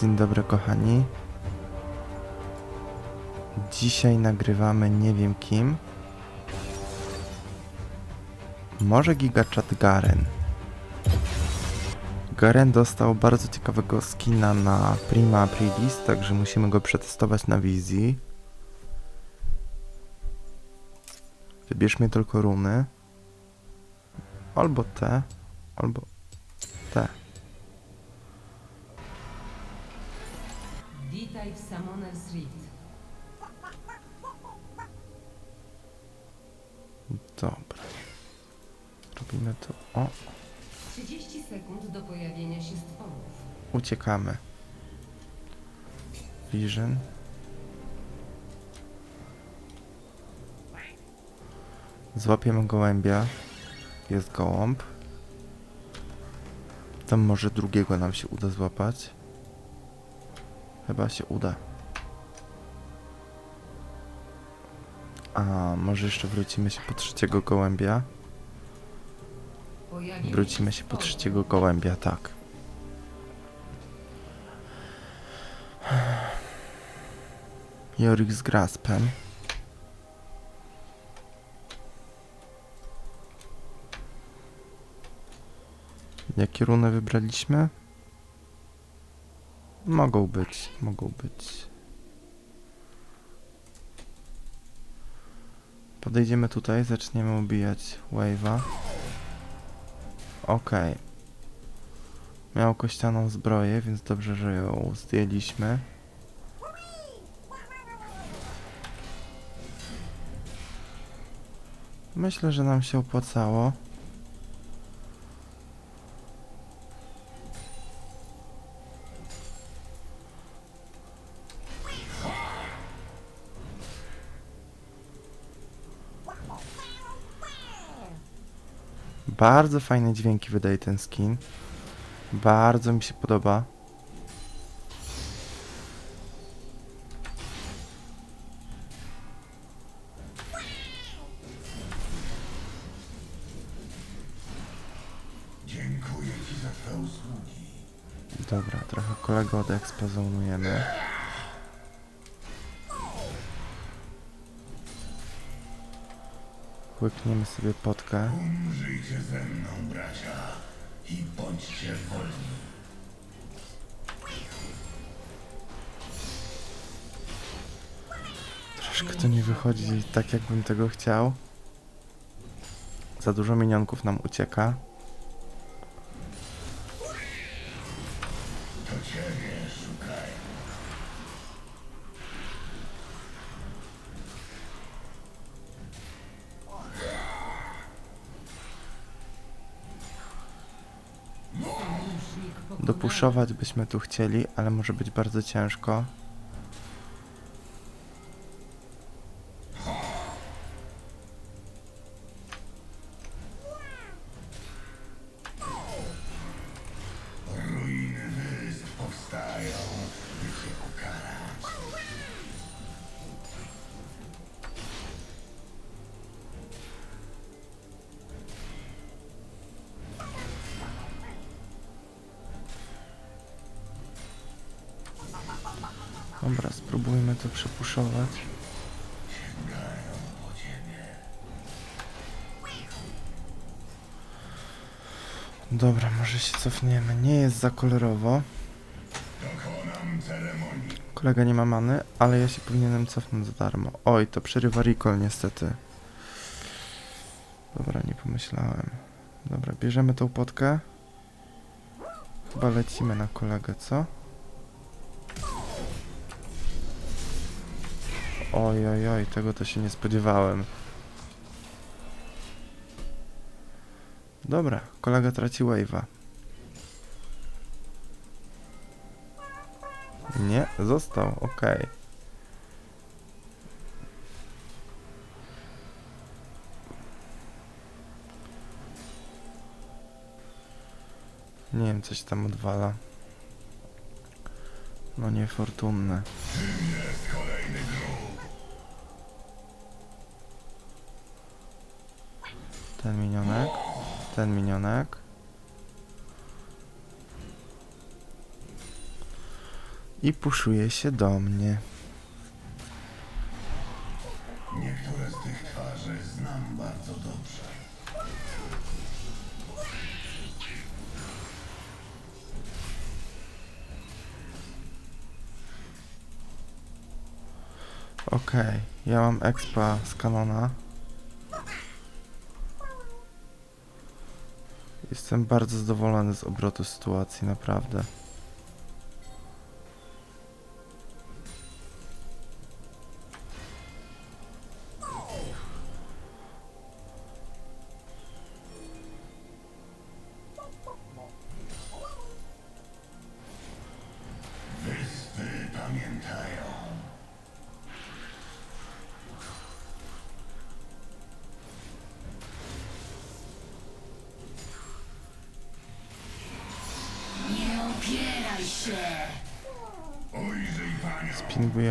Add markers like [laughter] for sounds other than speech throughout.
Dzień dobry kochani. Dzisiaj nagrywamy nie wiem kim. Może Gigachat Garen. Garen dostał bardzo ciekawego skina na Prima Aprilis, także musimy go przetestować na wizji. Wybierzmy tylko runy. Albo te, albo te. Witaj w Summoner's Rift. Dobra. Robimy to. O, 30 sekund do pojawienia się stworów. uciekamy. Vision. Złapiemy gołębia. Jest gołąb. Tam może drugiego nam się uda złapać. Chyba się uda. A, może jeszcze wrócimy się po trzeciego gołębia. Wrócimy się po trzeciego gołębia, tak. Jorik z Graspem. Jakie runy wybraliśmy? Mogą być, mogą być. Podejdziemy tutaj, zaczniemy ubijać wave'a. Okej. Miał kościaną zbroję, więc dobrze, że ją zdjęliśmy. Myślę, że nam się opłacało. Bardzo fajne dźwięki wydaje ten skin. Bardzo mi się podoba. Dziękuję Ci za Twe usługi. Dobra, trochę kolegę od expa zonujemy. Łykniemy sobie potkę. Umrzyjcie ze mną, bracia, i bądźcie wolni. Troszkę to nie wychodzi tak, jakbym tego chciał. Za dużo minionków nam ucieka. Dopuszować byśmy tu chcieli, ale może być bardzo ciężko. Dobra, spróbujmy to przepuszować. Dobra, może się cofniemy. Nie jest za kolorowo. Kolega nie ma many, ale ja się powinienem cofnąć za darmo. Oj, to przerywa recall niestety. Dobra, nie pomyślałem. Dobra, bierzemy tą potkę. Chyba lecimy na kolegę, co? Oj, oj, oj, tego to się nie spodziewałem. Dobra, kolega traci wave'a. Nie, został, okej. Nie wiem, coś tam odwala. No niefortunne. Jest kolejny. Ten minionek, ten minionek. I puszuje się do mnie. Niektóre z tych twarzy znam bardzo dobrze. Okej, ja mam expa z kanona. Jestem bardzo zadowolony z obrotu sytuacji, naprawdę.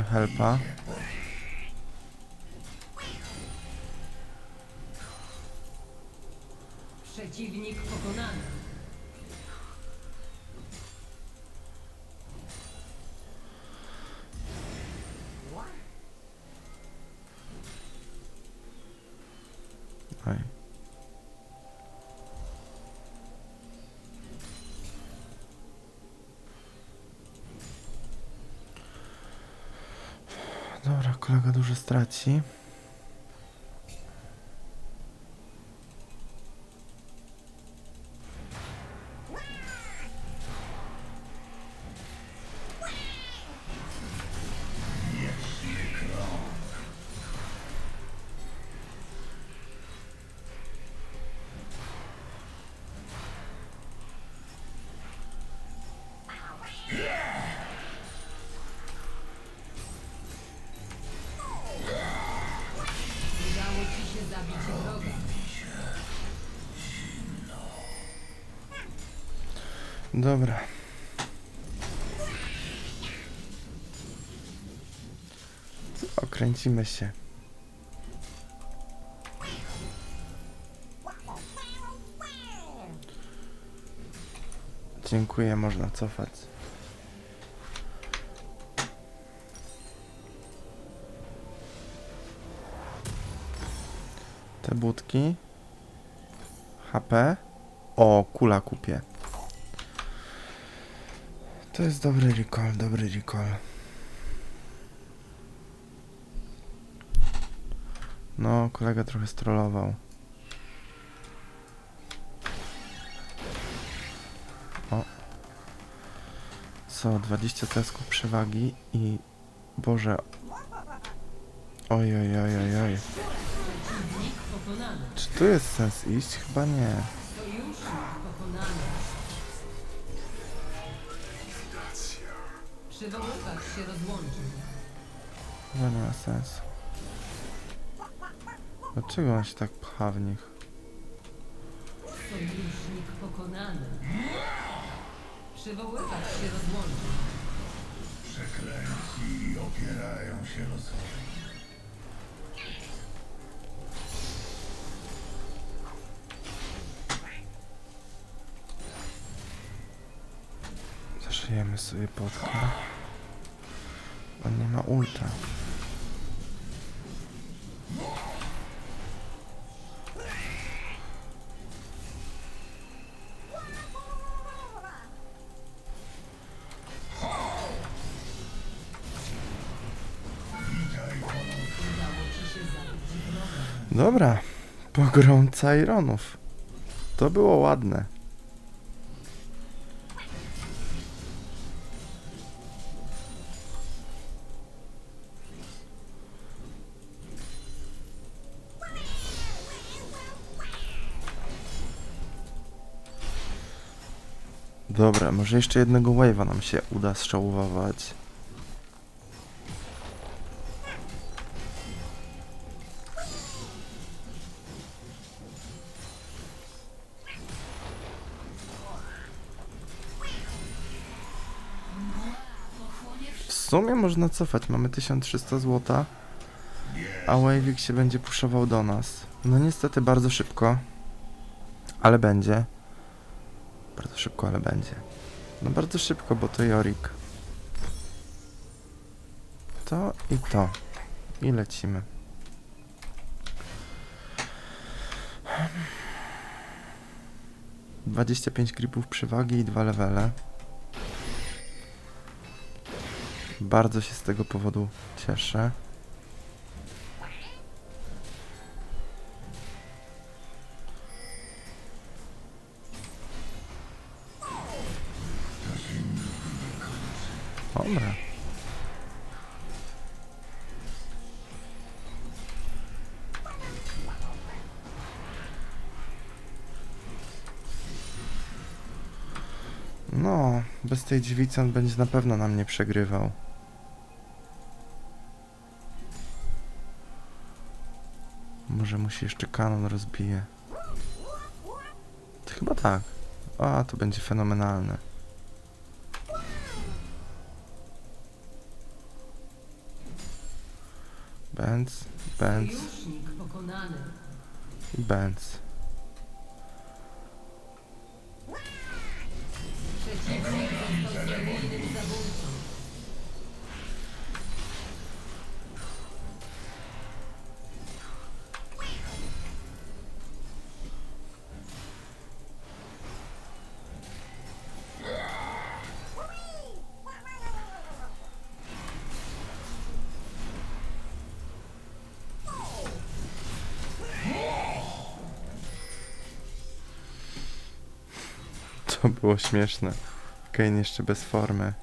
Helpa. Przeciwnik pokonany. Oj. Kolega dużo straci. Dobra. Okręcimy się. Dziękuję, można cofać. Te budki. HP. O, kula kupię. To jest dobry recall, dobry recall. No, kolega trochę strollował. O. Co, 20 tesków przewagi i... Boże. Oj, oj, oj, oj, oj. Czy tu jest sens iść? Chyba nie. Pokonany. Przywoływacz się rozłączył. Chyba nie ma sensu. Dlaczego on się tak pcha w nich? Sojusznik pokonany. Przywoływacz się rozłączył. Przeklęci opierają się losowi. Zaszyjemy sobie podkę. On nie ma ulta. Dobra, pogromca Ironów. To było ładne. Dobra, może jeszcze jednego wave'a nam się uda zczołować. W sumie można cofać, mamy 1300 zł, a Wavik się będzie puszował do nas. No niestety bardzo szybko, ale będzie. Bardzo szybko, ale będzie. No bardzo szybko, bo to Jorik. To i to. I lecimy. Dwadzieścia pięć gripów przewagi i dwa levele. Bardzo się z tego powodu cieszę. No, bez tej dziewicy on będzie na pewno na mnie przegrywał. Może mu się jeszcze kanon rozbije. To chyba tak. A, to będzie fenomenalne. Benz, Benz i Benz. [laughs] było śmieszne. Kane jeszcze bez formy.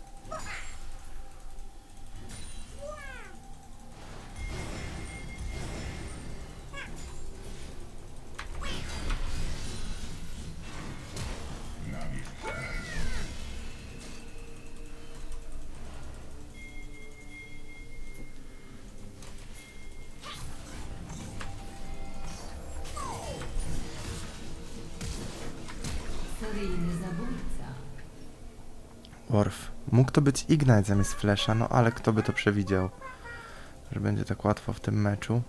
To być Ignite zamiast Flesza, no ale kto by to przewidział, że będzie tak łatwo w tym meczu.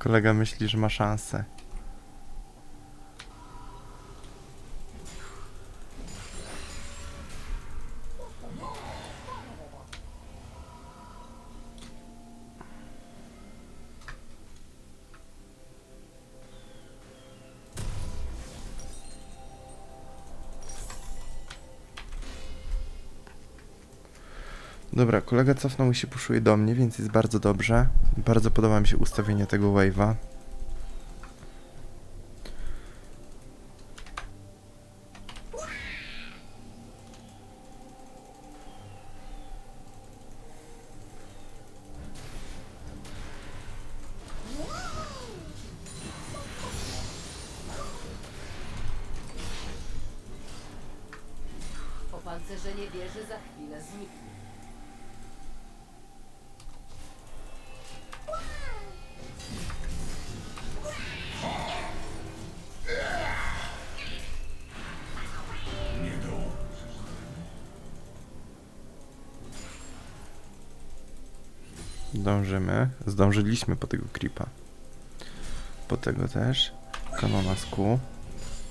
Kolega myśli, że ma szansę. Kolega cofnął i się puszuje do mnie, więc jest bardzo dobrze. Bardzo podoba mi się ustawienie tego wave'a. Opancerzenie wieży za chwilę zniknie. Zdążymy. Zdążyliśmy po tego creepa. Po tego też. Kanona.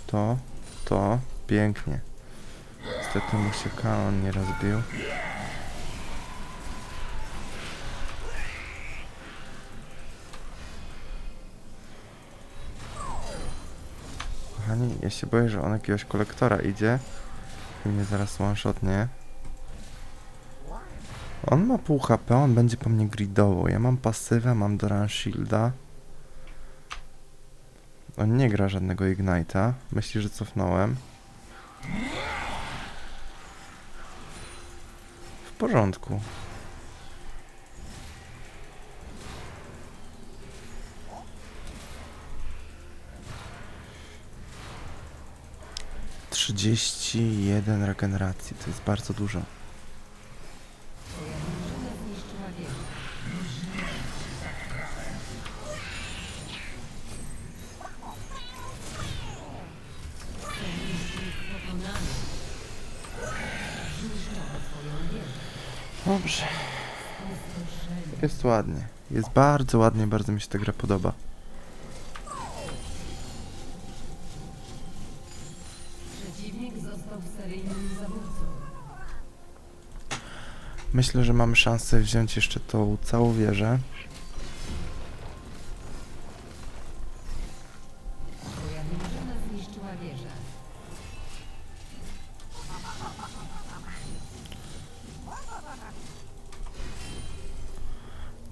To, to. Pięknie. Niestety mu się kanon nie rozbił. Kochani, ja się boję, że on jakiegoś kolektora idzie i mnie zaraz one-shotnie. On ma pół HP, on będzie po mnie gridował. Ja mam pasywę, mam Doran Shielda. On nie gra żadnego Ignite'a. Myśli, że cofnąłem. W porządku. Trzydzieści jeden regeneracji, to jest bardzo dużo. Twoja drużyna zniszczyła wieżę. Dobrze. Jest ładnie. Jest bardzo ładnie, bardzo mi się ta gra podoba. Myślę, że mamy szansę wziąć jeszcze tą całą wieżę.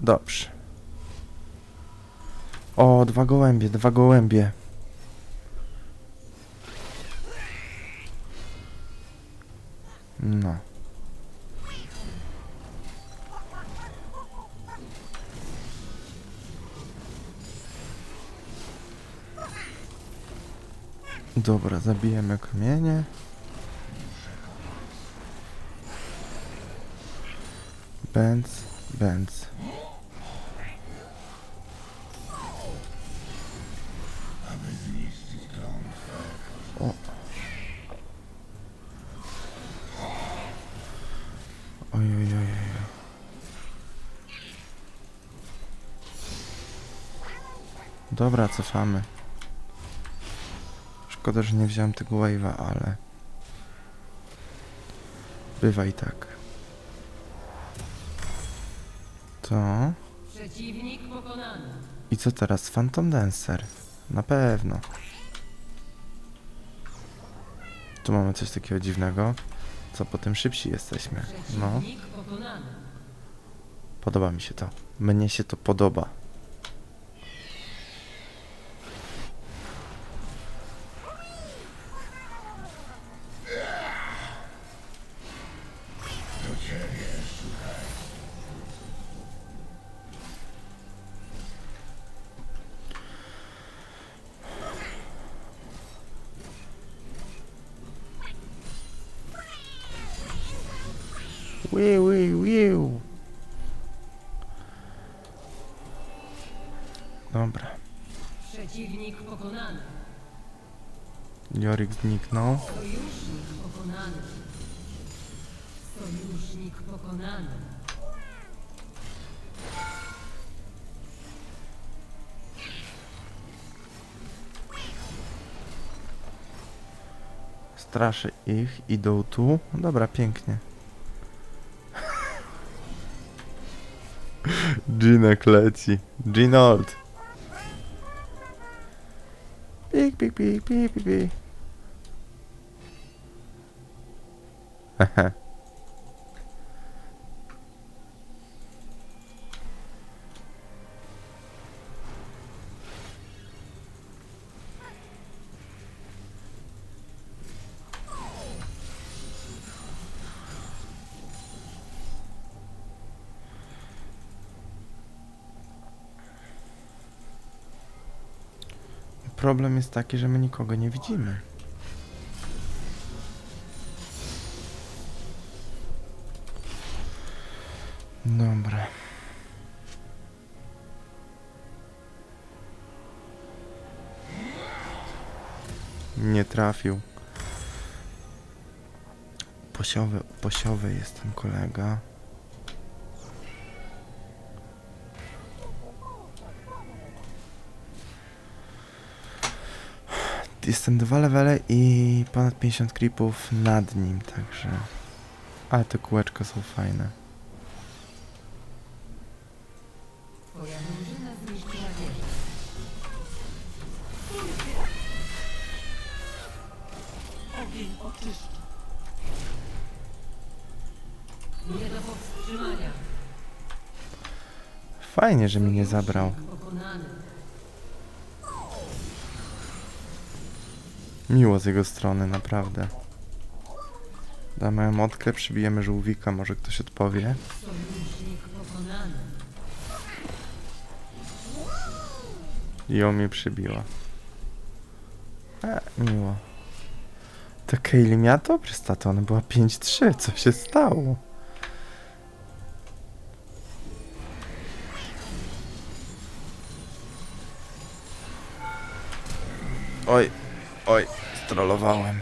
Dobrze. O, dwa gołębie, dwa gołębie. No. Dobra, zabijemy kamienie. Benz, Benz. Dobra, cofamy. Szkoda, że nie wziąłem tego wave'a, ale... Bywa i tak. To... Przeciwnik pokonany. I co teraz? Phantom Dancer. Na pewno. Tu mamy coś takiego dziwnego. Co potem szybsi jesteśmy. No. Podoba mi się to. Mnie się to podoba. Jorik zniknął. Sojusznik pokonany. Sojusznik pokonany. Straszę ich. Idą tu. Dobra, pięknie. [laughs] Ginek leci. Ginold. Pik, pik, pik, pik, pik, pik. Problem jest taki, że my nikogo nie widzimy. Nie trafił. Posiowy, posiowy jest ten kolega. Jestem dwa levele i ponad 50 creepów nad nim, także... Ale te kółeczka są fajne. Fajnie, że mi nie zabrał. Miło z jego strony, naprawdę. Damy motkę, przybijemy żółwika, może ktoś odpowie. I ją mnie przybiła. E, miło. Ta Kaylee miała dobry stat, ona była 5-3, co się stało? Oj, strollowałem.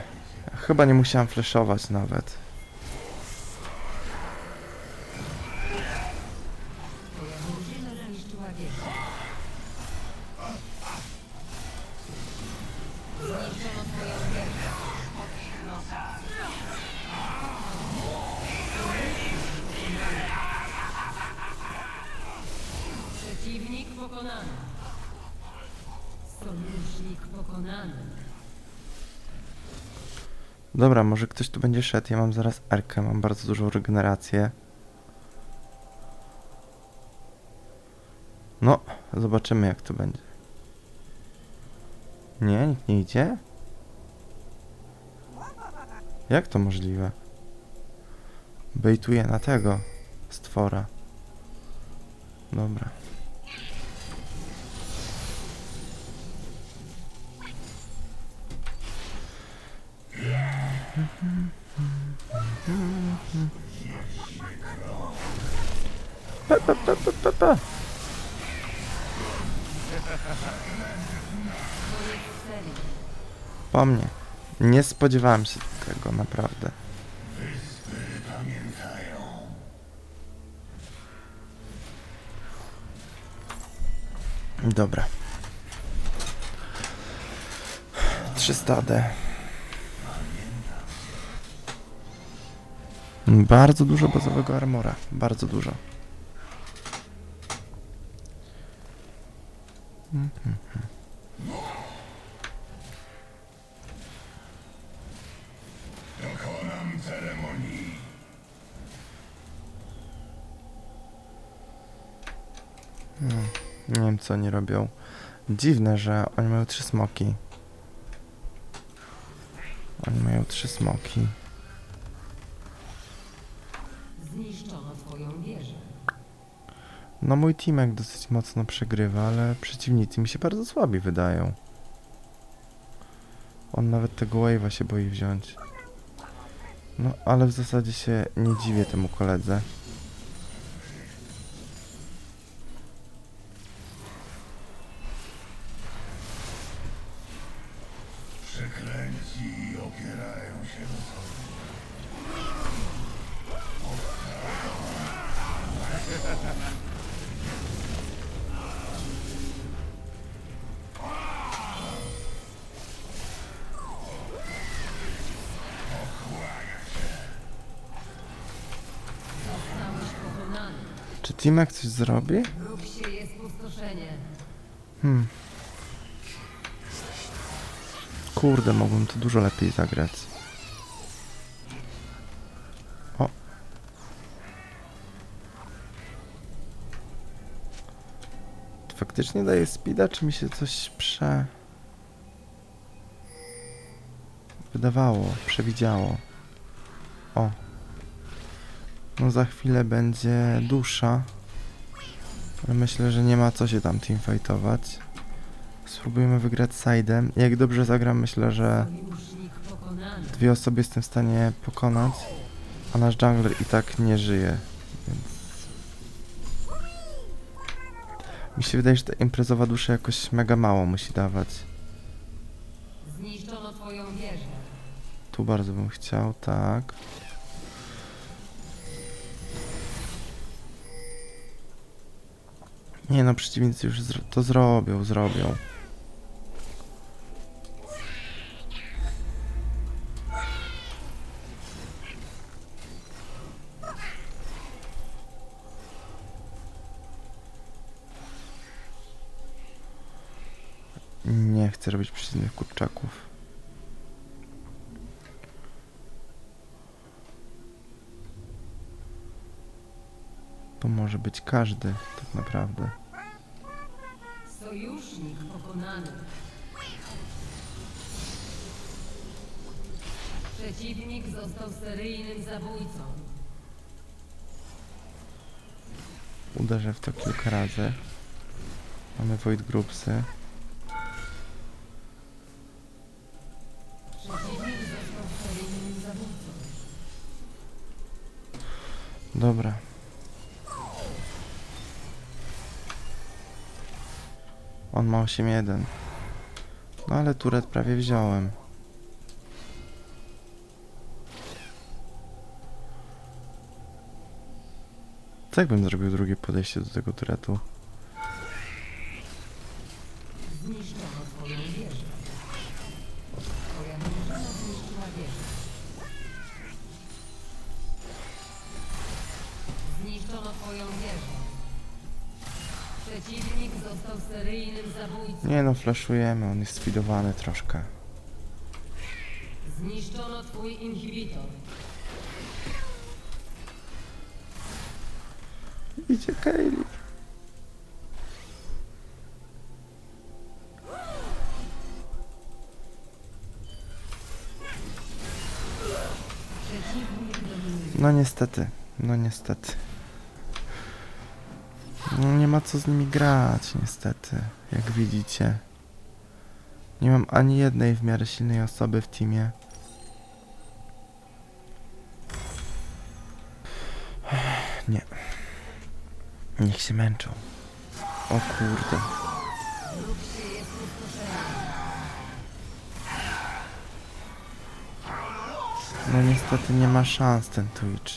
Chyba nie musiałem flashować nawet. Pokonany. Sojusznik pokonany. Dobra, może ktoś tu będzie szedł. Ja mam zaraz Erkę, mam bardzo dużą regenerację. No, zobaczymy jak to będzie. Nie, nikt nie idzie? Jak to możliwe? Bejtuje na tego stwora. Dobra. Pa, pa, pa, pa, pa, pa. Po mnie. Nie spodziewałem się tego, naprawdę. Dobra. 300D. Bardzo dużo bazowego armora. Bardzo dużo. Mhm. Dokonam ceremonii. Nie wiem co oni robią. Dziwne, że oni mają trzy smoki. Oni mają trzy smoki. Zniszczono twoją wieżę. No mój teamek dosyć mocno przegrywa, ale przeciwnicy mi się bardzo słabi wydają. On nawet tego wave'a się boi wziąć. No, ale w zasadzie się nie dziwię temu koledze. Teamek coś zrobi? Rób się jest pustoszenie. Hmm. Kurde, mogłem to dużo lepiej zagrać. O. Faktycznie daje speeda, czy mi się coś prze... Wydawało, przewidziało. O. No za chwilę będzie dusza. Myślę, że nie ma co się tam teamfightować. Spróbujemy wygrać sidem. Jak dobrze zagram, myślę, że dwie osoby jestem w stanie pokonać, a nasz jungler i tak nie żyje, więc... Mi się wydaje, że ta imprezowa dusza jakoś mega mało musi dawać. Zniszczono twoją wieżę. Tu bardzo bym chciał, tak. Nie no, przeciwnicy już zro to zrobią, zrobią. Nie chcę robić przeciwnych kurczaków. To może być każdy, tak naprawdę. Sojusznik pokonany. Przeciwnik został seryjnym zabójcą. Uderzę w to kilka razy. Mamy Void Groupsy. On ma 8-1. No ale turet prawie wziąłem. Co jakbym zrobił drugie podejście do tego turetu? Flashujemy, on jest sfidowany troszkę. Zniszczono twój inhibitor. Idzie Kaylee. No niestety, no niestety. No nie ma co z nimi grać, niestety, jak widzicie. Nie mam ani jednej w miarę silnej osoby w teamie. Nie. Niech się męczą. O kurde. No niestety nie ma szans ten Twitch.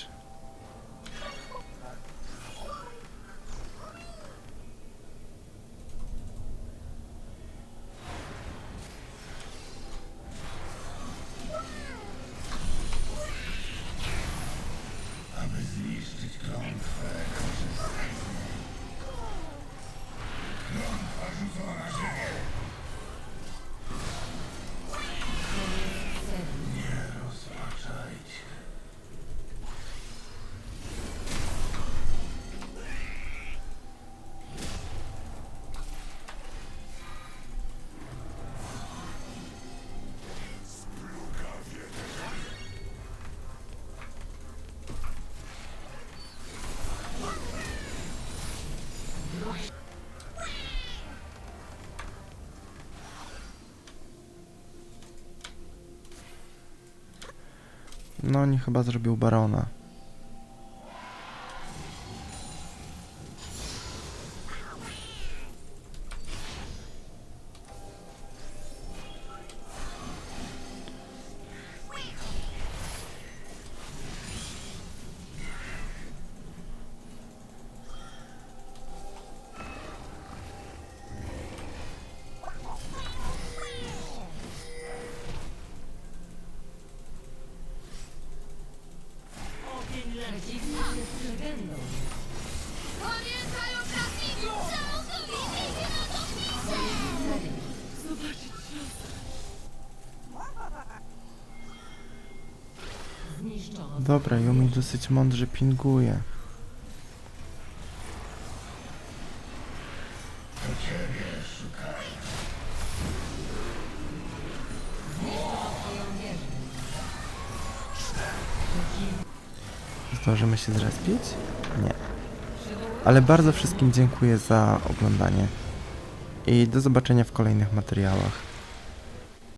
No oni chyba zrobił barona. Dobra, Yumi dosyć mądrze pinguje. Zdążymy się zrespić? Nie. Ale bardzo wszystkim dziękuję za oglądanie. I do zobaczenia w kolejnych materiałach.